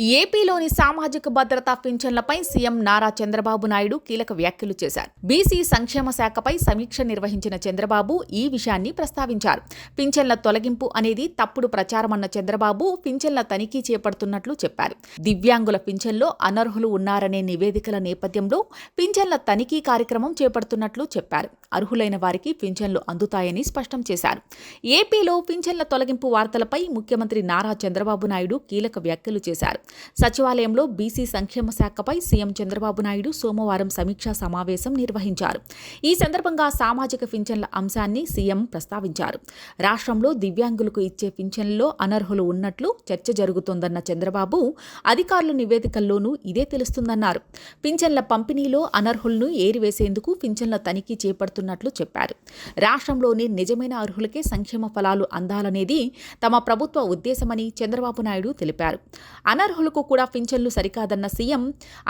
ఏపీలోని సామాజిక భద్రతా పింఛన్లపై సీఎం నారా చంద్రబాబు నాయుడు కీలక వ్యాఖ్యలు చేశారు. బీసీ సంక్షేమ శాఖపై సమీక్ష నిర్వహించిన చంద్రబాబు ఈ విషయాన్ని ప్రస్తావించారు. పింఛన్ల తొలగింపు అనేది తప్పుడు ప్రచారమన్న చంద్రబాబు పింఛన్ల తనిఖీ చేపడుతున్నట్లు చెప్పారు. దివ్యాంగుల పింఛన్లో అనర్హులు ఉన్నారనే నివేదికల నేపథ్యంలో పింఛన్ల తనిఖీ కార్యక్రమం చేపడుతున్నట్లు చెప్పారు. అర్హులైన వారికి పింఛన్లు అందుతాయని స్పష్టం చేశారు. ఏపీలో పింఛన్ల తొలగింపు వార్తలపై ముఖ్యమంత్రి నారా చంద్రబాబు నాయుడు కీలక వ్యాఖ్యలు చేశారు. సచివాలయంలో బీసీ సంక్షేమ శాఖపై సీఎం చంద్రబాబు నాయుడు సోమవారం సమీక్షా సమావేశం నిర్వహించారు. ఈ సందర్భంగా సామాజిక పింఛన్ల అంశాన్ని సీఎం ప్రస్తావించారు. రాష్ట్రంలో దివ్యాంగులకు ఇచ్చే పింఛన్లలో అనర్హులు ఉన్నట్లు చర్చ జరుగుతోందన్న చంద్రబాబు అధికారుల నివేదికల్లోనూ ఇదే తెలుస్తుందన్నారు. పింఛన్ల పంపిణీలో అనర్హులను ఏరివేసేందుకు పింఛన్ల తనిఖీ చేపడుతున్నట్లు చెప్పారు. రాష్ట్రంలోని నిజమైన అర్హులకే సంక్షేమ ఫలాలు అందాలనేది తమ ప్రభుత్వ ఉద్దేశమని చంద్రబాబు నాయుడు తెలిపారు. అనర్హులకు కూడా పింఛన్లు సరికాదన్న సీఎం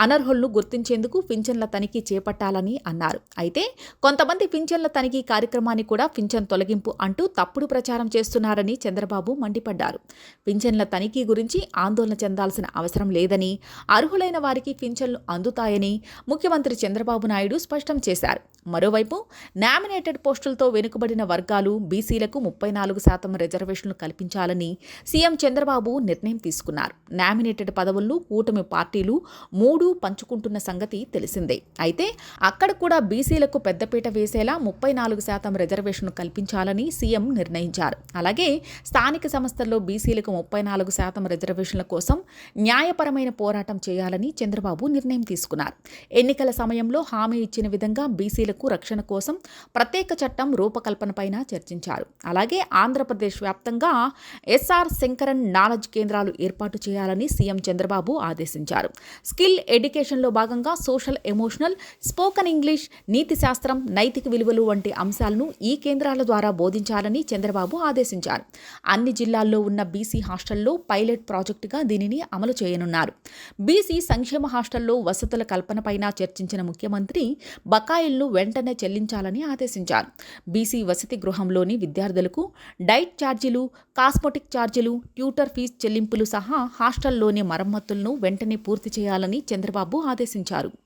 అనర్హులను గుర్తించేందుకు పింఛన్ల తనిఖీ చేపట్టాలని అన్నారు. అయితే కొంతమంది పింఛన్ల తనిఖీ కార్యక్రమాన్ని కూడా పింఛన్ తొలగింపు అంటూ తప్పుడు ప్రచారం చేస్తున్నారని చంద్రబాబు మండిపడ్డారు. పింఛన్ల తనిఖీ గురించి ఆందోళన చెందాల్సిన అవసరం లేదని అర్హులైన వారికి పింఛన్లు అందుతాయని ముఖ్యమంత్రి చంద్రబాబు నాయుడు స్పష్టం చేశారు. మరోవైపు నామినేటెడ్ పోస్టులతో వెనుకబడిన వర్గాలు బీసీలకు ముప్పై నాలుగు శాతం రిజర్వేషన్లు కల్పించాలని సీఎం చంద్రబాబు నిర్ణయం తీసుకున్నారు. నామినేటెడ్ పదవులను కూటమి పార్టీలు మూడు పంచుకుంటున్న సంగతి తెలిసిందే. అయితే అక్కడ కూడా బీసీలకు పెద్దపీట వేసేలా ముప్పై నాలుగు శాతం రిజర్వేషన్ కల్పించాలని సీఎం నిర్ణయించారు. అలాగే స్థానిక సంస్థల్లో బీసీలకు ముప్పై నాలుగు శాతం రిజర్వేషన్ల కోసం న్యాయపరమైన పోరాటం చేయాలని చంద్రబాబు నిర్ణయం తీసుకున్నారు. ఎన్నికల సమయంలో హామీ ఇచ్చిన విధంగా బీసీలకు రక్షణ కోసం ప్రత్యేక చట్టం రూపకల్పనపైన చర్చించారు. అలాగే ఆంధ్రప్రదేశ్ వ్యాప్తంగా ఎస్ఆర్ శంకరన్ నాలెడ్జ్ కేంద్రాలు ఏర్పాటు చేయాలని సీఎం చంద్రబాబు ఆదేశించారు. స్కిల్ ఎడ్యుకేషన్లో భాగంగా సోషల్ ఎమోషనల్ స్పోకన్ ఇంగ్లీష్ నీతి శాస్త్రం నైతిక విలువలు వంటి అంశాలను ఈ కేంద్రాల ద్వారా బోధించాలని చంద్రబాబు ఆదేశించారు. అన్ని జిల్లాల్లో ఉన్న బీసీ హాస్టల్లో పైలట్ ప్రాజెక్టుగా దీనిని అమలు చేయనున్నారు. బీసీ సంక్షేమ హాస్టల్లో వసతుల కల్పనపైన చర్చించిన ముఖ్యమంత్రి బకాయిలను వెంటనే చెల్లించాలని ఆదేశించారు. బీసీ వసతి గృహంలోని విద్యార్థులకు డైట్ ఛార్జీలు కాస్మెటిక్ ఛార్జీలు ట్యూటర్ ఫీజు చెల్లింపులు సహా హాస్టల్లోని మరమ్మతులను వెంటనే పూర్తి చేయాలని చంద్రబాబు ఆదేశించారు.